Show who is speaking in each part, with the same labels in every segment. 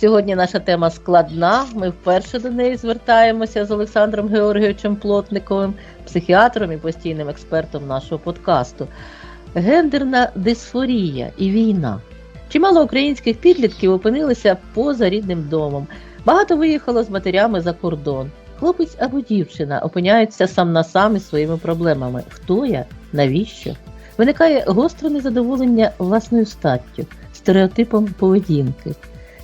Speaker 1: Сьогодні наша тема складна. Ми вперше до неї звертаємося з Олександром Георгійовичем Плотниковим, психіатром і постійним експертом нашого подкасту. Гендерна дисфорія і війна. Чимало українських підлітків опинилися поза рідним домом. Багато виїхало з матерями за кордон. Хлопець або дівчина опиняються сам на сам із своїми проблемами. Хто я? Навіщо? Виникає гостре незадоволення власною статтю, стереотипом поведінки.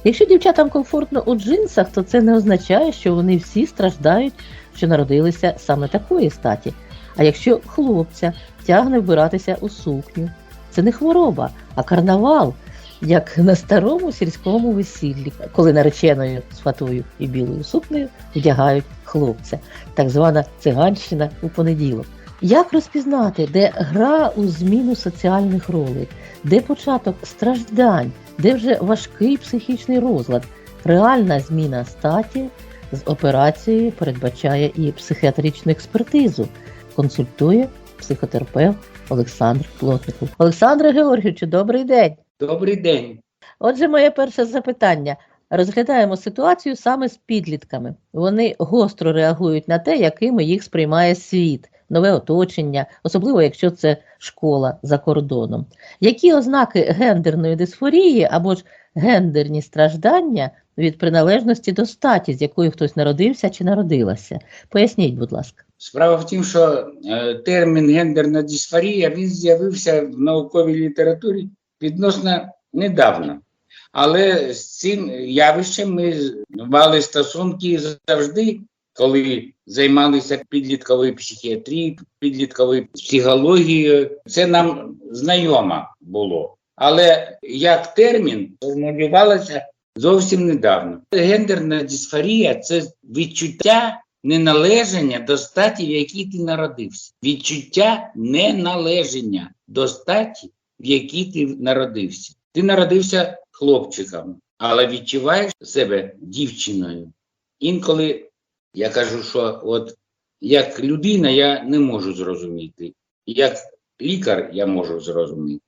Speaker 1: Якщо дівчатам комфортно у джинсах, то це не означає, що вони всі страждають, що народилися саме такої статі. А якщо хлопця тягне вбиратися у сукню, це не хвороба, а карнавал, як на старому сільському весіллі, коли нареченою з і білою сукнею вдягають хлопця, так звана циганщина у понеділок. Як розпізнати, де гра у зміну соціальних ролей, де початок страждань, де вже важкий психічний розлад, реальна зміна статі з операцією передбачає і психіатричну експертизу, консультує психотерапевт Олександр Плотников. Олександре Георгійовичу, добрий день.
Speaker 2: Добрий день.
Speaker 1: Отже, моє перше запитання. Розглядаємо ситуацію саме з підлітками. Вони гостро реагують на те, якими їх сприймає світ, нове оточення, особливо якщо це школа за кордоном. Які ознаки гендерної дисфорії або ж гендерні страждання від приналежності до статі, з якою хтось народився чи народилася? Поясніть, будь ласка.
Speaker 2: Справа в тім, що е, термін гендерна дисфорія він з'явився в науковій літературі відносно недавно. Але з цим явищем ми мали стосунки завжди, коли займалися підлітковою психіатрією, підлітковою психологією. Це нам знайомо було. Але як термін формулювалося зовсім недавно. Гендерна дисфорія це відчуття неналеження до статі, в якій ти народився. Відчуття неналеження до статі, в якій ти народився. Ти народився хлопчиком, але відчуваєш себе дівчиною. Інколи я кажу, що от як людина я не можу зрозуміти, як лікар я можу зрозуміти.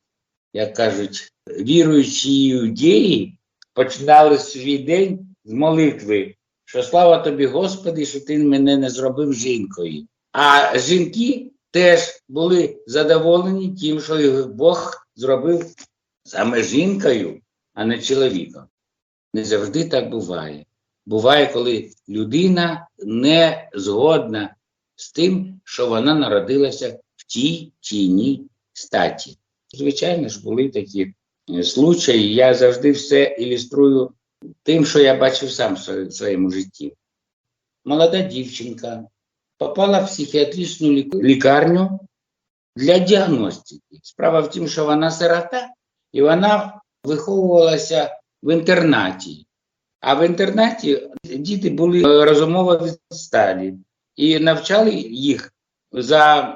Speaker 2: Як кажуть, віруючі іудеї починали свій день з молитви, що слава тобі, Господи, що ти мене не зробив жінкою. А жінки теж були задоволені тим, що їх Бог зробив саме жінкою, а не чоловіком. Не завжди так буває. Буває, коли людина не згодна з тим, що вона народилася в тій чи іній статі. Звичайно ж, були такі е, случаї. Я завжди все ілюструю тим, що я бачив сам в своєму житті. Молода дівчинка попала в психіатричну лікарню для діагностики. Справа в тім, що вона сирота, і вона виховувалася в інтернаті. А в інтернаті діти були е, розумово відсталі і навчали їх за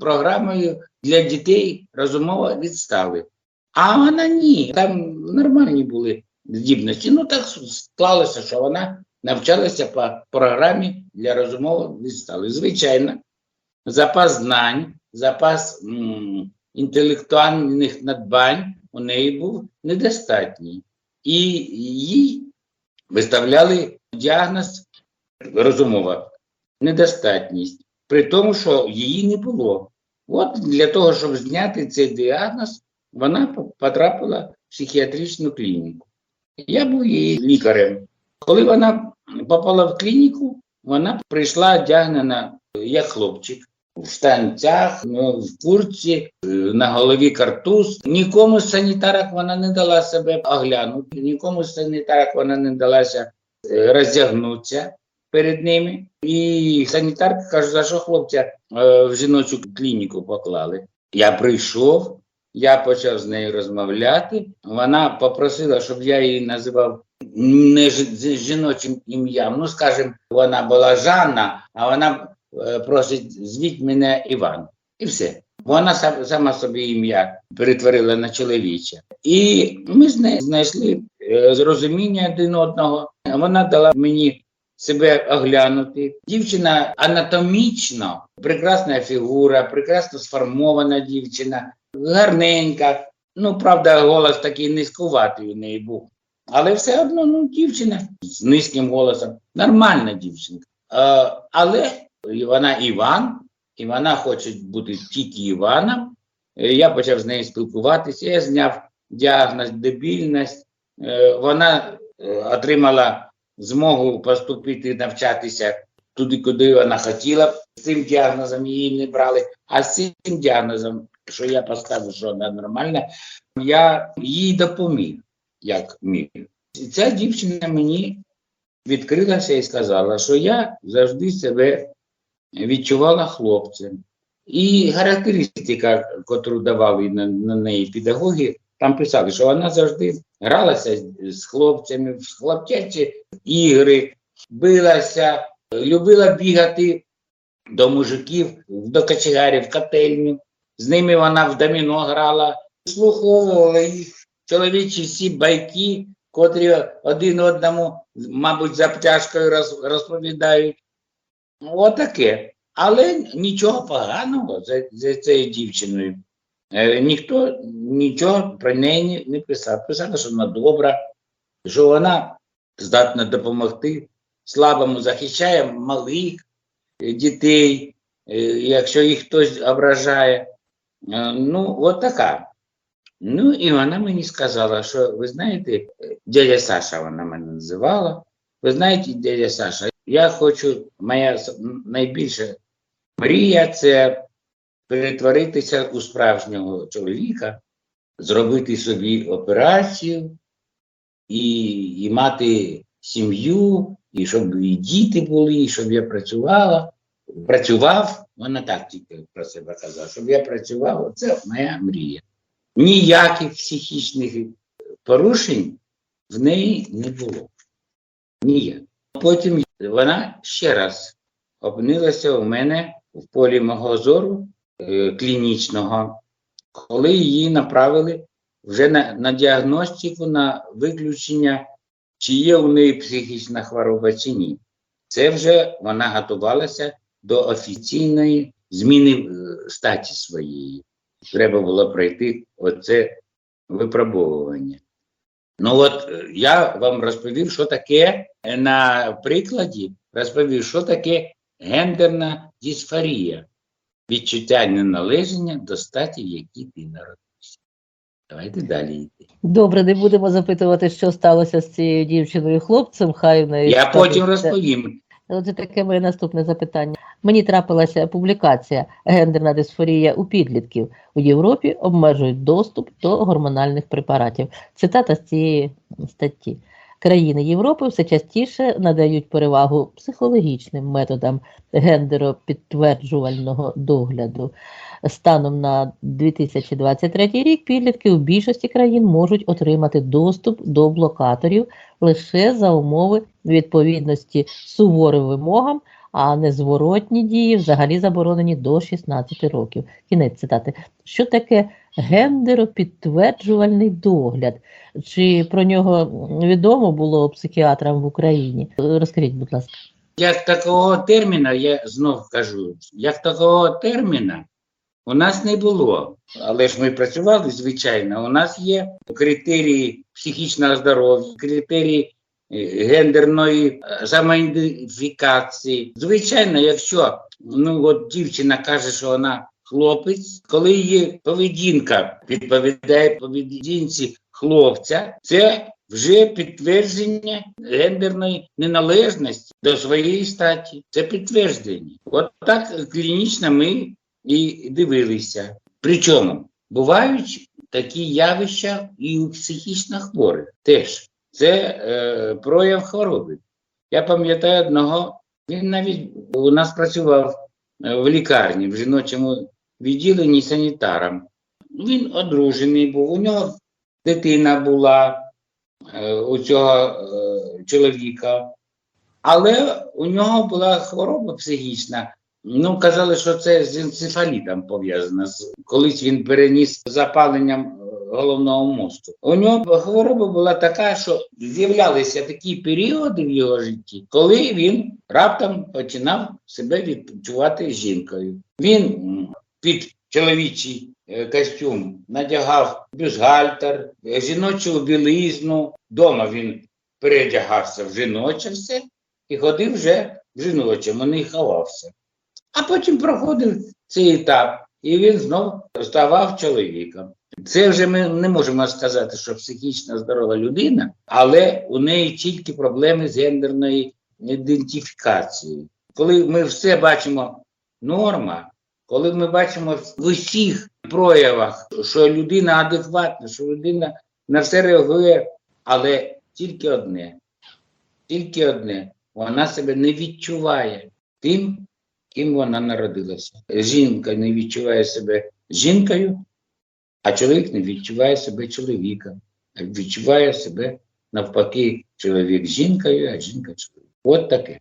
Speaker 2: програмою для дітей розумово відстали. А вона ні, там нормальні були здібності. Ну так склалося, що вона навчалася по програмі для розумово відстали. Звичайно, запас знань, запас м, інтелектуальних надбань у неї був недостатній. І їй виставляли діагноз розумова недостатність, при тому, що її не було. От для того, щоб зняти цей діагноз, вона потрапила в психіатричну клініку. Я був її лікарем. Коли вона попала в клініку, вона прийшла одягнена як хлопчик. В штанцях, ну, в курці, е, на голові картуз. Нікому з санітарок вона не дала себе оглянути, нікому з санітарок вона не далася е, роздягнутися перед ними. І санітарка каже, за що хлопця е, в жіночу клініку поклали. Я прийшов, я почав з нею розмовляти. Вона попросила, щоб я її називав не жіночим ім'ям. Ну, скажімо, вона була Жанна, а вона просить звіть мене Іван. І все. Вона сам- сама собі ім'я перетворила на чоловіче. І ми з нею знайшли е, зрозуміння один одного. Вона дала мені себе оглянути. Дівчина анатомічно, прекрасна фігура, прекрасно сформована дівчина, гарненька. Ну, правда, голос такий низькуватий у неї був. Але все одно, ну, дівчина з низьким голосом, нормальна дівчинка. Е, але вона Іван, і вона хоче бути тільки Іваном. Е, Я почав з нею спілкуватися, я зняв діагноз дебільність. Е, Вона е, отримала змогу поступити навчатися туди, куди вона хотіла. З цим діагнозом її не брали, а з цим діагнозом, що я поставив, що вона нормальна, я їй допоміг, як міг. Ця дівчина мені відкрилася і сказала, що я завжди себе відчувала хлопцем. І характеристика, яку давали на, на неї педагоги, там писали, що вона завжди гралася з- хлопцями, в хлопчачі ігри, билася, любила бігати до мужиків, до кочегарів, котельню. З ними вона в доміно грала, слуховувала їх чоловічі всі байки, котрі один одному, мабуть, за птяшкою роз, розповідають. Отаке. Але нічого поганого за, за цією дівчиною. Е, ніхто нічого про неї не, писав. Писали, що вона добра, що вона здатна допомогти слабому, захищає малих е, дітей, е, якщо їх хтось ображає. Е, Ну, от така. Ну, і вона мені сказала, що ви знаєте, дядя Саша вона мене називала. Ви знаєте, дядя Саша, я хочу, моя найбільша мрія це перетворитися у справжнього чоловіка, зробити собі операцію і, і мати сім'ю, і щоб і діти були, і щоб я працювала. Працював, вона так тільки про себе казала, щоб я працював, це моя мрія. Ніяких психічних порушень в неї не було. Ніяк. Потім вона ще раз опинилася у мене в полі мого зору е, клінічного, коли її направили вже на, на діагностику, на виключення, чи є у неї психічна хвороба чи ні. Це вже вона готувалася до офіційної зміни е, статі своєї. Треба було пройти оце випробовування. Ну от е, я вам розповів, що таке е, на прикладі, розповів, що таке гендерна дисфорія, відчуття неналеження до статі, в якій ти народився. Давайте далі йти.
Speaker 1: Добре, не будемо запитувати, що сталося з цією дівчиною хлопцем. Хай в неї
Speaker 2: Я потім розповім.
Speaker 1: Отже, таке моє наступне запитання. Мені трапилася публікація гендерна дисфорія у підлітків у Європі обмежують доступ до гормональних препаратів. Цитата з цієї статті. Країни Європи все частіше надають перевагу психологічним методам гендеропідтверджувального догляду. Станом на 2023 рік підлітки у більшості країн можуть отримати доступ до блокаторів лише за умови відповідності суворим вимогам, а незворотні дії взагалі заборонені до 16 років. Кінець цитати. Що таке гендеропідтверджувальний догляд? Чи про нього відомо було психіатрам в Україні? Розкажіть, будь ласка.
Speaker 2: Як такого терміна, я знов кажу, як такого терміна у нас не було. Але ж ми працювали, звичайно. У нас є критерії психічного здоров'я, критерії е, гендерної е, самоідентифікації. Звичайно, якщо ну, от дівчина каже, що вона хлопець, коли її поведінка відповідає поведінці хлопця, це вже підтвердження гендерної неналежності до своєї статі. Це підтвердження. От так клінічно ми і дивилися. Причому бувають такі явища і у психічно хворих теж. Це е, прояв хвороби. Я пам'ятаю одного, він навіть у нас працював е, в лікарні в жіночому відділенні санітаром. Він одружений був, у нього дитина була. е, у цього е, чоловіка, але у нього була хвороба психічна. Ну, казали, що це з енцефалітом пов'язано. Колись він переніс запаленням е, головного мозку. У нього хвороба була така, що з'являлися такі періоди в його житті, коли він раптом починав себе відчувати жінкою. Він під чоловічий е, костюм надягав бюстгальтер, е, жіночу білизну. Дома він переодягався в жіноче все і ходив вже в жіночому, не ховався. А потім проходив цей етап, і він знову ставав чоловіком. Це вже ми не можемо сказати, що психічно здорова людина, але у неї тільки проблеми з гендерною ідентифікацією. Коли ми все бачимо норма, коли ми бачимо в усіх проявах, що людина адекватна, що людина на все реагує, але тільки одне, тільки одне, вона себе не відчуває тим, ким вона народилася. Жінка не відчуває себе жінкою, а чоловік не відчуває себе чоловіком, а відчуває себе навпаки, чоловік жінкою, а жінка чоловіком. От таке.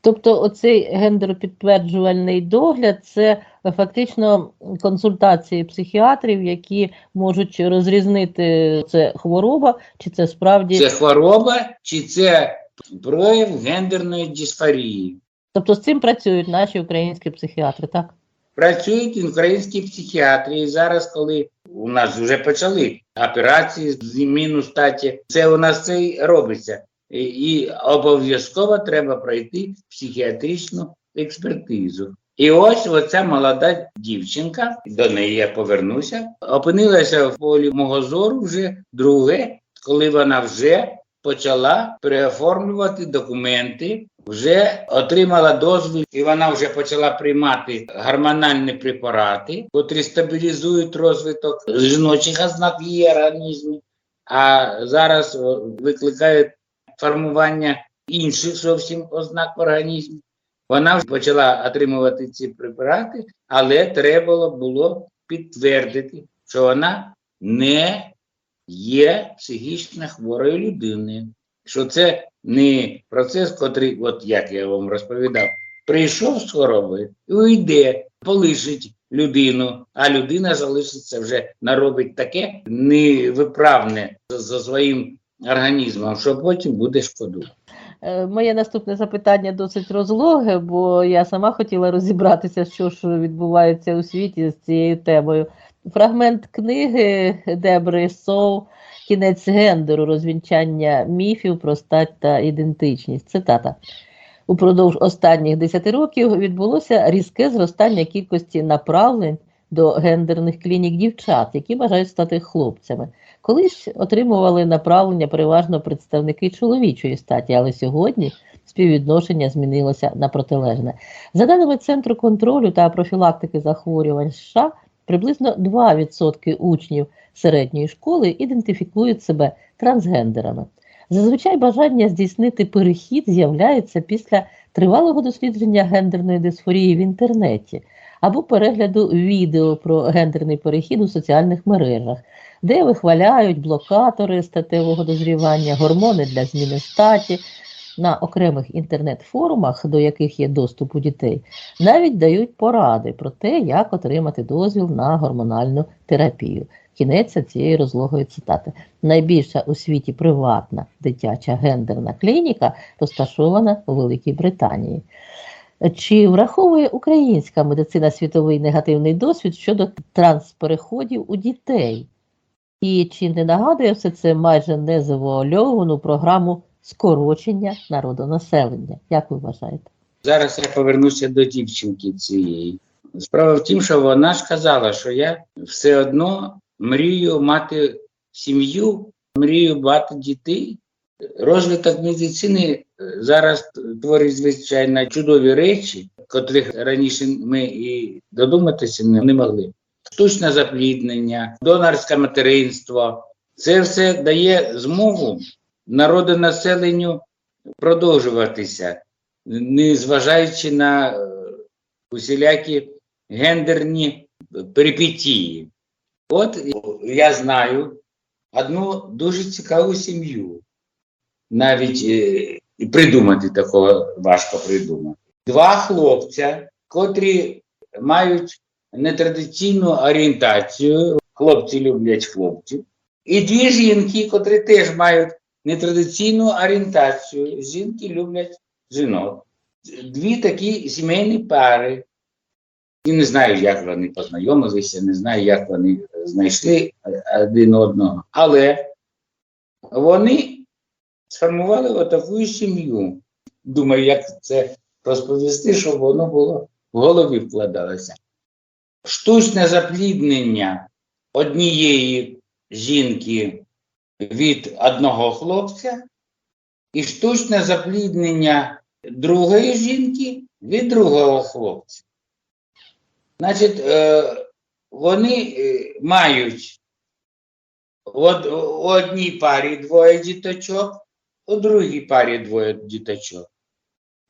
Speaker 1: Тобто, оцей гендерпідтверджувальний догляд це фактично консультації психіатрів, які можуть розрізнити це хвороба, чи це справді
Speaker 2: Це хвороба чи це прояв гендерної дисфорії.
Speaker 1: Тобто з цим працюють наші українські психіатри, так?
Speaker 2: Працюють українські психіатри. І зараз, коли у нас вже почали операції з зміну статі, це у нас це й робиться. І, і обов'язково треба пройти психіатричну експертизу. І ось оця молода дівчинка, до неї я повернуся, опинилася в полі мого зору вже друге, коли вона вже почала переоформлювати документи, вже отримала дозвіл, і вона вже почала приймати гормональні препарати, котрі стабілізують розвиток жіночих ознак її організмі, а зараз викликають формування інших зовсім ознак в організмі. Вона вже почала отримувати ці препарати, але треба було підтвердити, що вона не є психічно хворою людиною, що це не процес, котрий, от як я вам розповідав, прийшов з хворобою і уйде, полишить людину, а людина залишиться вже наробить таке невиправне за, своїм організмом, що потім буде шкодувати.
Speaker 1: Е, Моє наступне запитання досить розлоге, бо я сама хотіла розібратися, що ж відбувається у світі з цією темою. Фрагмент книги Дебри Соу Кінець гендеру, розвінчання міфів про стать та ідентичність. Цитата. Упродовж останніх 10 років відбулося різке зростання кількості направлень до гендерних клінік дівчат, які бажають стати хлопцями. Колись отримували направлення переважно представники чоловічої статі, але сьогодні співвідношення змінилося на протилежне. За даними Центру контролю та профілактики захворювань США, приблизно 2% учнів середньої школи ідентифікують себе трансгендерами. Зазвичай бажання здійснити перехід з'являється після тривалого дослідження гендерної дисфорії в інтернеті або перегляду відео про гендерний перехід у соціальних мережах, де вихваляють блокатори статевого дозрівання, гормони для зміни статі. На окремих інтернет-форумах, до яких є доступ у дітей, навіть дають поради про те, як отримати дозвіл на гормональну терапію. Кінець цієї розлогої цитати. Найбільша у світі приватна дитяча гендерна клініка розташована у Великій Британії. Чи враховує українська медицина світовий негативний досвід щодо транспереходів у дітей? І чи не нагадує все це майже незавуальовану програму скорочення народонаселення? Як ви вважаєте?
Speaker 2: Зараз я повернуся до дівчинки цієї. Справа в тім, що вона ж казала, що я все одно мрію мати сім'ю, мрію мати дітей. Розвиток медицини е, зараз творить звичайно чудові речі, котрих раніше ми і додуматися не не могли. Штучне запліднення, донорське материнство це все дає змогу народонаселенню продовжуватися, незважаючи на е, усілякі гендерні перипетії. От я знаю одну дуже цікаву сім'ю. Навіть е, і придумати такого важко придумати. Два хлопця, котрі мають нетрадиційну орієнтацію, хлопці люблять хлопців, і дві жінки, котрі теж мають нетрадиційну орієнтацію. Жінки люблять жінок. Дві такі сімейні пари. І не знаю, як вони познайомилися, не знаю, як вони знайшли один одного. Але вони сформували отаку сім'ю. Думаю, як це розповісти, щоб воно було в голові вкладалося. Штучне запліднення однієї жінки від одного хлопця, і штучне запліднення другої жінки від другого хлопця. Значить, е, вони е, мають в одній парі двоє діточок, у другій парі двоє діточок.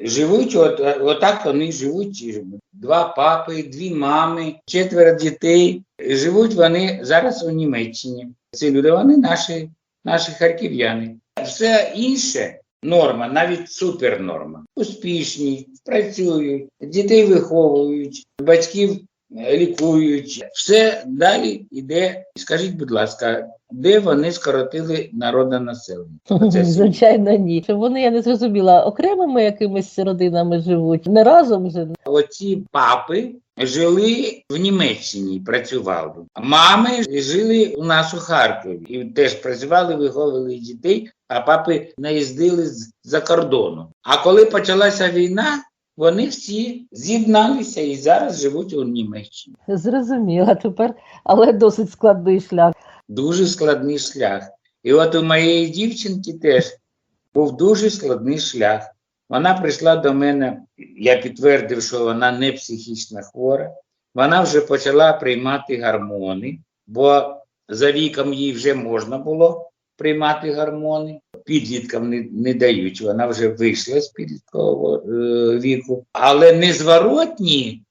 Speaker 2: Живуть, от, отак вони живуть, два папи, дві мами, четверо дітей. Живуть вони зараз у Німеччині. Ці люди, вони наші, наші харків'яни. Все інше норма, навіть супернорма. Успішні, працюють, дітей виховують, батьків лікують. Все далі йде. Скажіть, будь ласка, де вони скоротили народне населення? Оце
Speaker 1: Звичайно, ні. Вони, я не зрозуміла, окремими якимись родинами живуть, не разом же.
Speaker 2: Оці папи жили в Німеччині, працювали. Мами жили у нас у Харкові і теж працювали, виховували дітей, а папи наїздили з- за кордону. А коли почалася війна, вони всі з'єдналися і зараз живуть у Німеччині.
Speaker 1: Зрозуміла тепер, але досить складний шлях.
Speaker 2: Дуже складний шлях. І от у моєї дівчинки теж був дуже складний шлях. Вона прийшла до мене, я підтвердив, що вона не психічно хвора. Вона вже почала приймати гормони, бо за віком їй вже можна було приймати гормони. Підліткам не, не дають, вона вже вийшла з підліткового е, віку. Але незворотні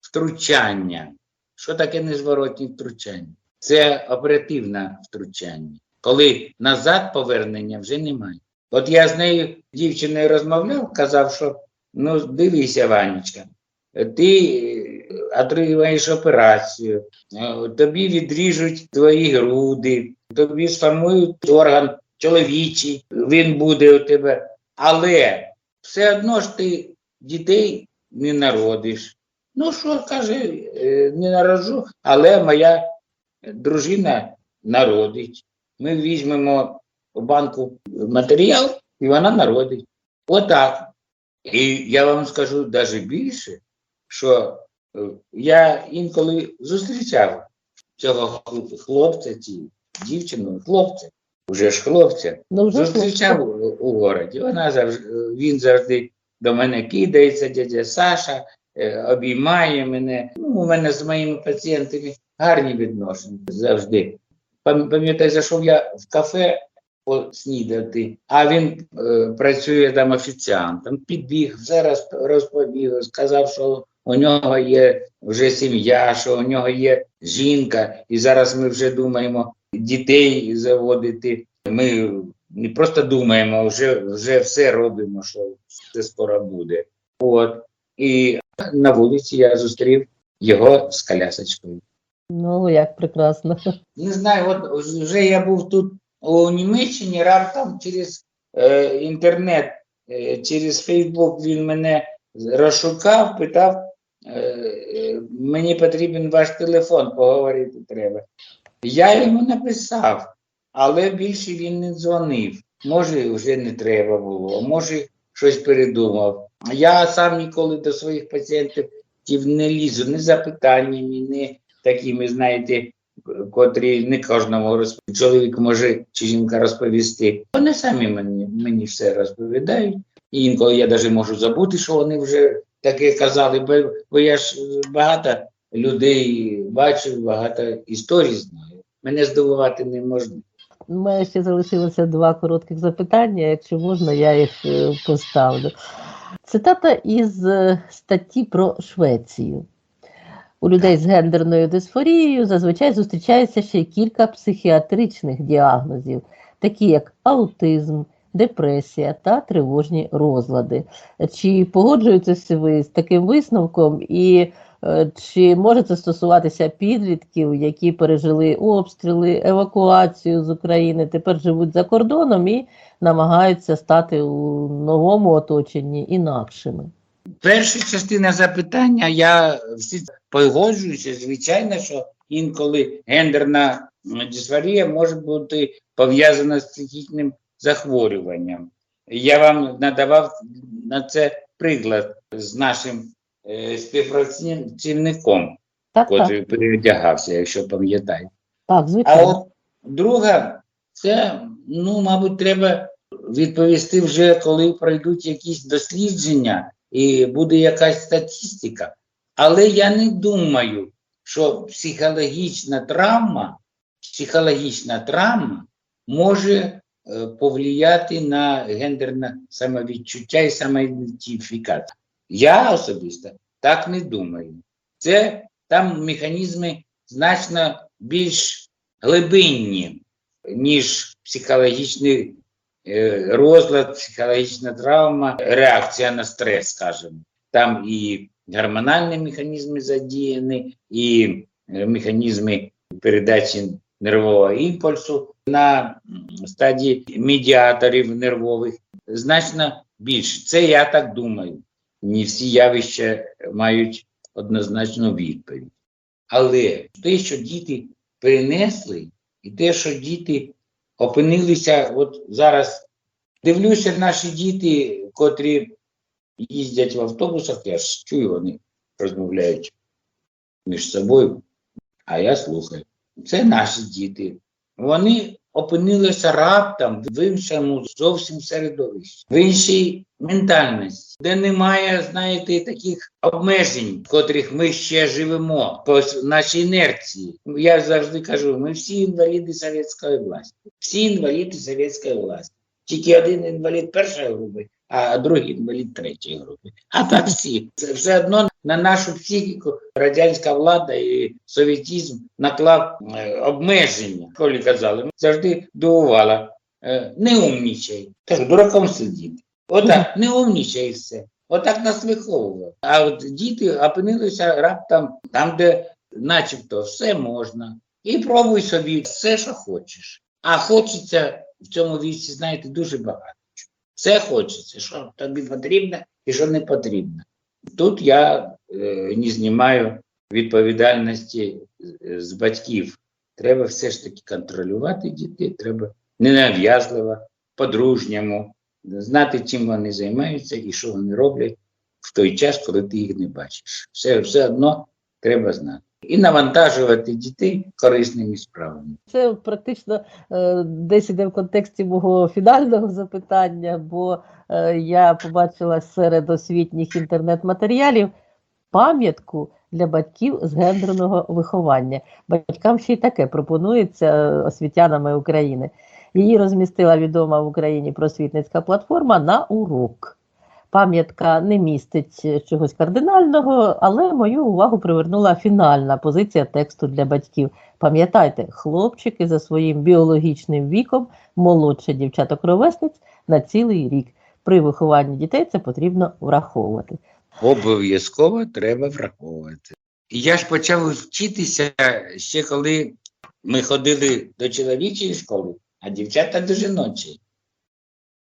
Speaker 2: втручання. Що таке незворотні втручання? Це оперативне втручання, коли назад повернення вже немає. От я з нею дівчиною розмовляв, казав, що ну дивися, Ванечка, ти отримаєш операцію, е, тобі відріжуть твої груди, тобі сформують орган чоловічий, він буде у тебе. Але все одно ж ти дітей не народиш. Ну що, каже, не народжу, але моя дружина народить. Ми візьмемо у банку матеріал, і вона народить. Отак. І я вам скажу навіть більше, що е, я інколи зустрічав цього хлопця, ці дівчину, хлопця, вже ж хлопця,
Speaker 1: Ну, вже
Speaker 2: зустрічав у, у городі. Вона завжди, він завжди до мене кидається, дядя Саша, е, обіймає мене. Ну, у мене з моїми пацієнтами гарні відношення завжди. Пам'ятаю, зайшов я в кафе поснідати, а він е, працює там офіціантом. Підбіг, все роз- розповів, сказав, що у нього є вже сім'я, що у нього є жінка, і зараз ми вже думаємо дітей заводити. Ми не просто думаємо, а вже, вже все робимо, що це скоро буде. От. І на вулиці я зустрів його з колясочкою.
Speaker 1: Ну, як прекрасно.
Speaker 2: Не знаю, от вже я був тут у Німеччині, раптом через е, інтернет, е, через Фейсбук він мене розшукав, питав, е, е, мені потрібен ваш телефон, поговорити треба. Я йому написав, але більше він не дзвонив. Може, вже не треба було, може, щось передумав. Я сам ніколи до своїх пацієнтів не лізу, не запитаннями, не такими, знаєте, котрі не кожному розп... чоловік може чи жінка розповісти. Вони самі мені, мені все розповідають. І інколи я навіть можу забути, що вони вже таке казали, бо, бо я ж багато людей бачив, багато історій знаю. Мене здивувати не можна.
Speaker 1: У мене ще залишилося два коротких запитання. Якщо можна, я їх е, поставлю. Цитата із е, статті про Швецію. У людей з гендерною дисфорією зазвичай зустрічається ще кілька психіатричних діагнозів, такі як аутизм, депресія та тривожні розлади. Чи погоджуєтеся ви з таким висновком, і чи може це стосуватися підлітків, які пережили обстріли, евакуацію з України, тепер живуть за кордоном і намагаються стати у новому оточенні інакшими?
Speaker 2: Перша частина запитання, я всі погоджуюся, звичайно, що інколи гендерна дисфорія може бути пов'язана з психічним захворюванням. Я вам надавав на це приклад з нашим е, співпрацівником,
Speaker 1: Так, так,
Speaker 2: котрий переодягався, якщо пам'ятаєте.
Speaker 1: так,
Speaker 2: А от друга, це, ну, мабуть, треба відповісти вже, коли пройдуть якісь дослідження і буде якась статистика. Але я не думаю, що психологічна травма, психологічна травма може е, повлияти на гендерне самовідчуття і самоідентифікацію. Я особисто так не думаю. Це там механізми значно більш глибинні, ніж психологічний е, розлад, психологічна травма, реакція на стрес, скажімо. Там і гормональні механізми задіяні, і е, механізми передачі нервового імпульсу на стадії медіаторів нервових значно більше. Це я так думаю. Не всі явища мають однозначну відповідь. Але те, що діти перенесли, і те, що діти опинилися, от зараз дивлюся, наші діти, котрі їздять в автобусах, я ж чую, вони розмовляють між собою, а я слухаю. Це наші діти. Вони опинилися раптом в іншому зовсім середовищі, в іншій ментальності, де немає, знаєте, таких обмежень, в котрих ми ще живемо по нашій інерції. Я завжди кажу: ми всі інваліди совєтської власті, всі інваліди совєтської власті. Тільки один інвалід першої групи, а другий інвалід третьої групи. А так всі. Це все одно на нашу психіку радянська влада і совєтізм наклав е, обмеження. Коли казали, завжди дивувала. Е, не умнічай. Кажу, дураком сидіти. Отак, не умнічай все. Отак нас виховували. А от діти опинилися раптом там, де начебто все можна. І пробуй собі все, що хочеш. А хочеться в цьому віці, знаєте, дуже багато. Все хочеться, що тобі потрібно і що не потрібно. Тут я е, не знімаю відповідальності е, з батьків. Треба все ж таки контролювати дітей, треба ненав'язливо, по-дружньому, знати, чим вони займаються і що вони роблять в той час, коли ти їх не бачиш. Все, все одно треба знати. І навантажувати дітей корисними справами.
Speaker 1: Це практично е, десь іде в контексті мого фінального запитання, бо е, я побачила серед освітніх інтернет-матеріалів пам'ятку для батьків з гендерного виховання. Батькам ще й таке пропонується е, освітянами України. Її розмістила відома в Україні просвітницька платформа на урок. Пам'ятка не містить чогось кардинального, але мою увагу привернула фінальна позиція тексту для батьків. Пам'ятайте, хлопчики за своїм біологічним віком молодше дівчаток-ровесниць на цілий рік. При вихованні дітей це потрібно враховувати.
Speaker 2: Обов'язково треба враховувати. Я ж почав вчитися ще коли ми ходили до чоловічої школи, а дівчата до жіночої.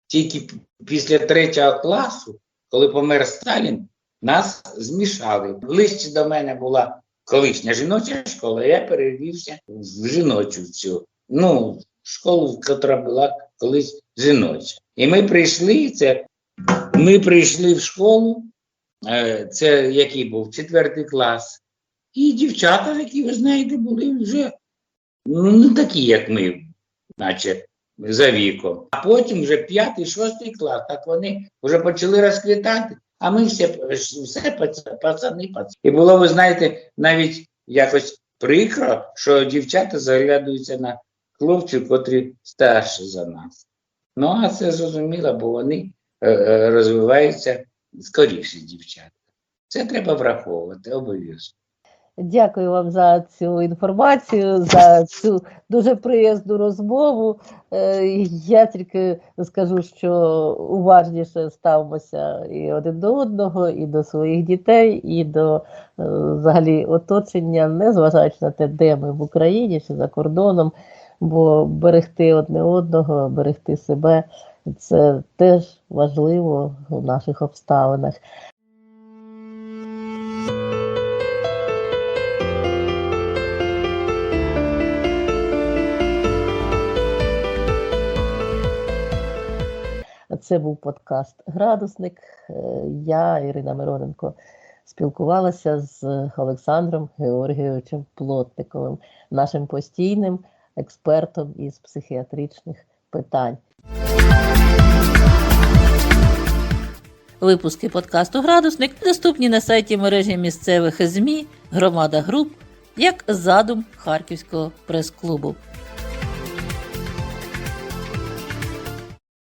Speaker 2: Тільки після третього класу, коли помер Сталін, нас змішали. Ближче до мене була колишня жіноча школа, я перевівся в жіночу цю. Ну, школу, яка була колись жіноча. І ми прийшли, це ми прийшли в школу. Е, Це який був четвертий клас. І дівчата, які ви знаєте, були вже ну, не такі, як ми, наче за віком. А потім вже п'ятий, шостий клас, так вони вже почали розквітати, а ми всі, все пацани, пацани. І було, ви знаєте, навіть якось прикро, що дівчата заглядаються на хлопців, котрі старші за нас. Ну, а це зрозуміло, бо вони е, е, розвиваються скоріше дівчат. Це треба враховувати обов'язково.
Speaker 1: Дякую вам за цю інформацію, за цю дуже приязну розмову. Е, Я тільки скажу, що уважніше ставимося і один до одного, і до своїх дітей, і до е, взагалі оточення, незважаючи на те, де ми в Україні чи за кордоном, бо берегти одне одного, берегти себе це теж важливо у наших обставинах. Це був подкаст Градусник. Е, Я, Ірина Мироненко, спілкувалася з Олександром Георгійовичем Плотниковим, нашим постійним експертом із психіатричних питань. Випуски подкасту Градусник доступні на сайті мережі місцевих ЗМІ Громада Груп як задум Харківського прес-клубу.